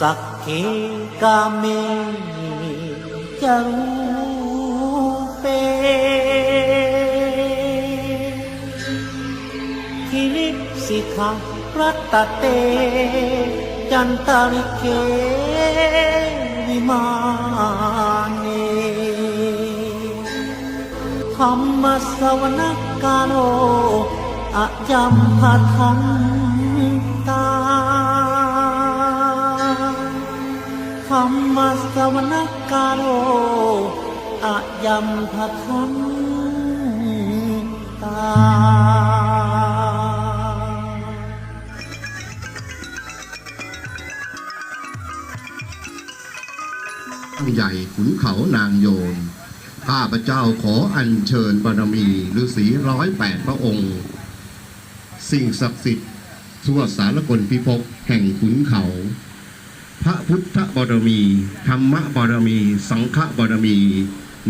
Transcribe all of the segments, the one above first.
สักเคกาเมจรูเปทิลิสิการัตเต จันตาริเกวิมานีธรรมสวนกาโล อะยัมพะทันตาธรรมสวนกาโลอะยัมพะทันตาตั้งใหญ่ขุนเขานางโยน ข้าพระเจ้าขออัญเชิญบารมีฤาษีร้อยแปดพระองค์ สิ่งศักดิ์สิทธิ์ทั่วสารกลพิภพแห่งขุนเขา พระพุทธบารมี ธรรมบารมี สังฆบารมี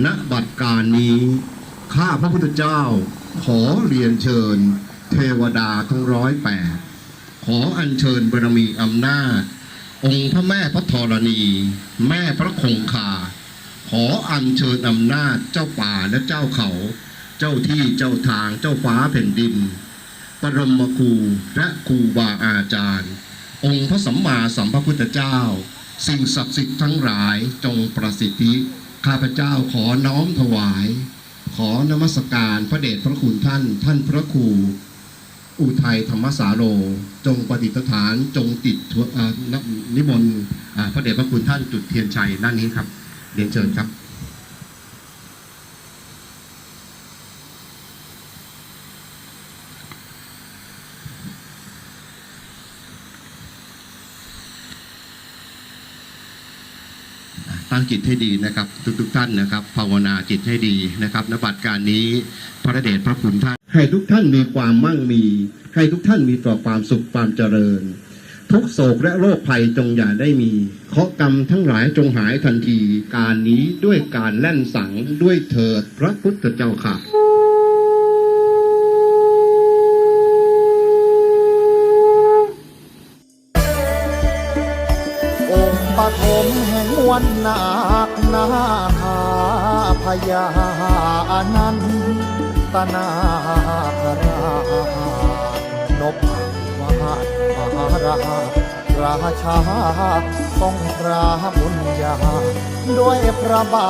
ณบัดการนี้ ข้าพระพุทธเจ้าขอเรียนเชิญ เทวดาทั้งร้อยแปดขออัญเชิญบารมีอำนาจ องค์พระแม่พระธรณี แม่พระคงคา ขออัญเชิญอำนาจเจ้าป่าและเจ้าเขา เจ้าที่เจ้าทางเจ้าฟ้าแผ่นดิน ปรมครูและครูบาอาจารย์ องค์พระสัมมาสัมพุทธเจ้า สิ่งศักดิ์สิทธิ์ทั้งหลายจงประสิทธิ ข้าพเจ้าขอน้อมถวาย ขอนมัสการพระเดชพระคุณท่าน ท่านพระครูอุทัยธรรมสาโร จงประดิษฐานจงติดนิมนต์พระเดชพระคุณท่านจุดเทียนชัยด้านนี้ครับเรียนเชิญครับ ตั้งจิตให้ดีนะครับ ทุกๆท่านนะครับ ภาวนาจิตให้ดีนะครับนบัตรการนี้พระเดชพระคุณท่านให้ทุกท่านมีความมั่งมี ให้ทุกท่านมีต่อความสุขความเจริญ ทุกโศกและโรคภัยจงอย่าได้มีเคาะกรรมทั้งหลายจงหายทันที การนี้ด้วยการแล่นสังด้วยเถิดพระพุทธเจ้าค่ะ วลนาคนาคาพยาอนันตนาคราชนพวาดมหาราชราชาทรงพระบุญญาด้วยพระบา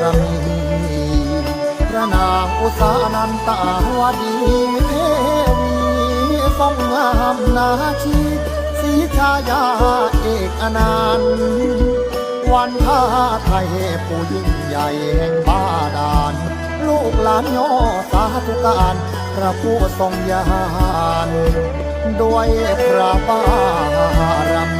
รมีพระนางอุสานันตาวดีเทวีทรงงามนาชีสีชายาเอกอนันต์ วันท้าไทยผู้ยิ่งใหญ่แห่งบ้าดาลลูกหลานย่อสาธุการพระผู้ทรงยาน ด้วยพระบารมี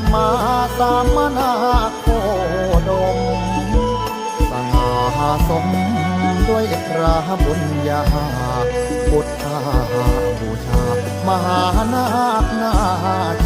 มมาสามนาโคดมสง่าสมด้วยพระบุญญาพุทธาบูชามหานาคนาค